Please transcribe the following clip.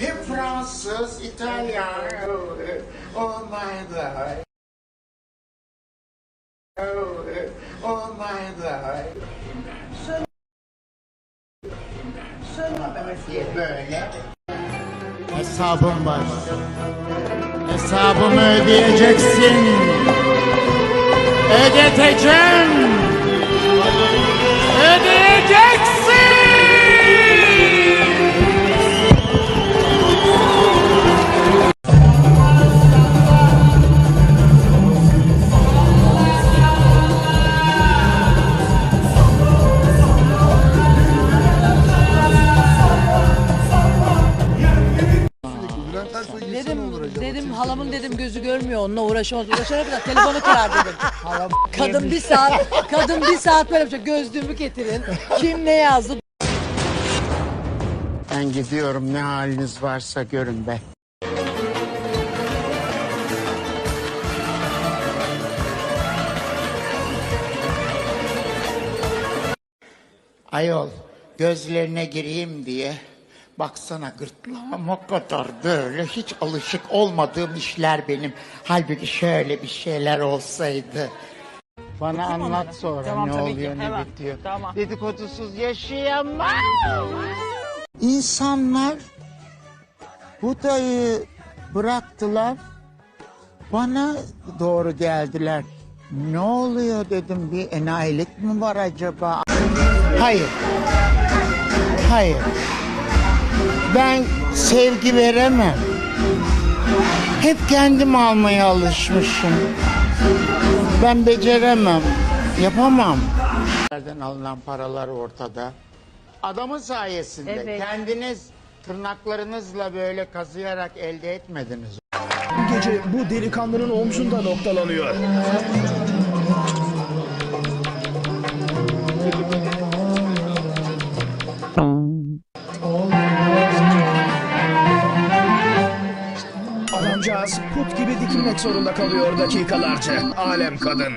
Hem Fransız, İtalyan. Oh, oh my God. Oh, oh my God. Böyle. Hesabım var. Hesabımı ödeyeceksin. Ödeteceğim. Ödeyeceksin. Dedim, dedim halamın dedim gözü görmüyor onunla uğraşamaz. Uğraşana kadar telefonu kırar dedim. kadın bir saat, kadın bir saat böyle yapacak. Gözlüğümü getirin. Kim ne yazdı? Ben gidiyorum ne haliniz varsa görün be. Ayol gözlerine gireyim diye baksana gırtlağım o kadar böyle hiç alışık olmadığım işler benim. Halbuki şöyle bir şeyler olsaydı. Bana anlat sonra Tamam, ne tabii ki, oluyor ne hemen. bitiyor. Tamam. Dedikodusuz yaşayamam. İnsanlar bu dayı bıraktılar. Bana doğru geldiler. Ne oluyor dedim bir enayilik mi var acaba? Hayır. Hayır. Ben sevgi veremem. Hep kendim almaya alışmışım. Ben beceremem. Yapamam. Nereden alınan paralar ortada. Adamın sayesinde Evet. kendiniz tırnaklarınızla böyle kazıyarak elde etmediniz. Bu gece bu delikanlının omzunda noktalanıyor. Gibi dikilmek zorunda kalıyor dakikalarca. Alem kadın.